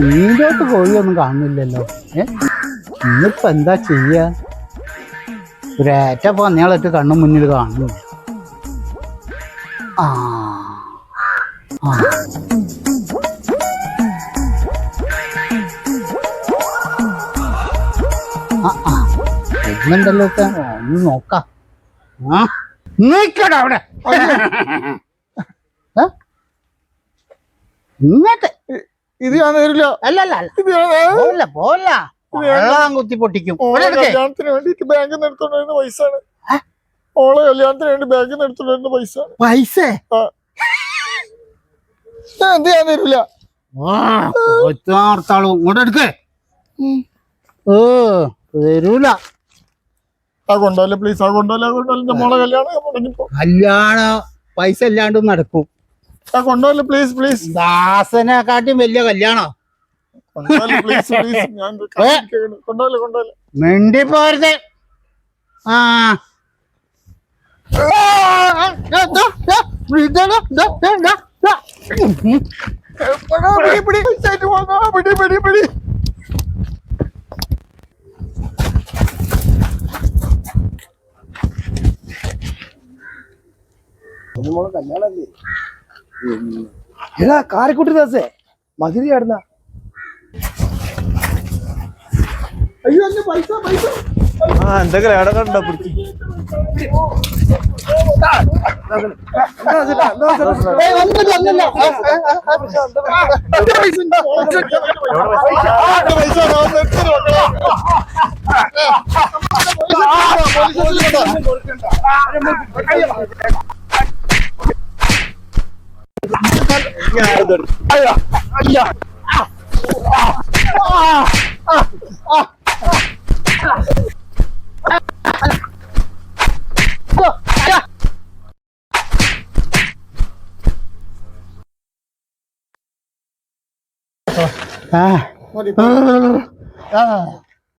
നീന്തോട്ട് കോഴിയൊന്നും കാണുന്നില്ലല്ലോ. ഏ? ഇന്നിപ്പോ എന്താ ചെയ്യ? ഒരേറ്റ പന്നിയാളിട്ട് കണ്ണു മുന്നിൽ കാണുന്നില്ല ആ. ആ. വരുന്നുണ്ടല്ലോ. ഒന്ന് നോക്കാം. ആ. നീക്കട അവിടെ? ഇങ്ങോട്ട് ഇത് ഞാൻ തരില്ല അല്ലല്ല പോല പോല വെള്ളം കുത്തി പൊട്ടിക്കും. കല്യാണത്തിന് വേണ്ടിട്ട് ബാങ്കിൽ നിന്ന് എടുത്തോണ്ടിരുന്ന പൈസ ആണ് ഓളെ കല്യാണത്തിന് വേണ്ടി ബാങ്കിൽ നിന്ന് എടുത്തോണ്ടിരുന്ന പൈസ? പൈസ ഞാൻ എന്ത് ഞാൻ തരില്ല ഒത്താർത്താളും ഇങ്ങോട്ട് എടുക്ക്. ഓ തരൂല ആ കൊണ്ടോല്ലേ പ്ലീസ് ആ കൊണ്ടല്ലേ ആ കൊണ്ടോല്ലേ മോളെ കല്യാണം കല്യാണ പൈസ ഇല്ലാണ്ട് നടക്കും. ആ പ്ലീസ് പ്ലീസ് പ്ലീസ് കാട്ടി വലിയ കല്യാണോ? കൊണ്ടോല്ലേ പ്ലീസ് പ്ലീസ് ഞാൻ. കൊണ്ടോല്ലേ കൊണ്ടോല്ലേ മിണ്ടി പോരുത് ആ. എപ്പോഴാ എടാ കാരക്കുട്ടി ദാസേ മതിരി ആടുന്ന അയ്യോ എന്റെ പൈസ പൈസ ആ എന്തെങ്കിലും ഇടകണ്ടോ പിടിച്ച് പൈസ എന്റെ മോളെ എന്റെ പൈസ ഞാൻ നിർത്തി വെക്കണം. ആ മതി. ആ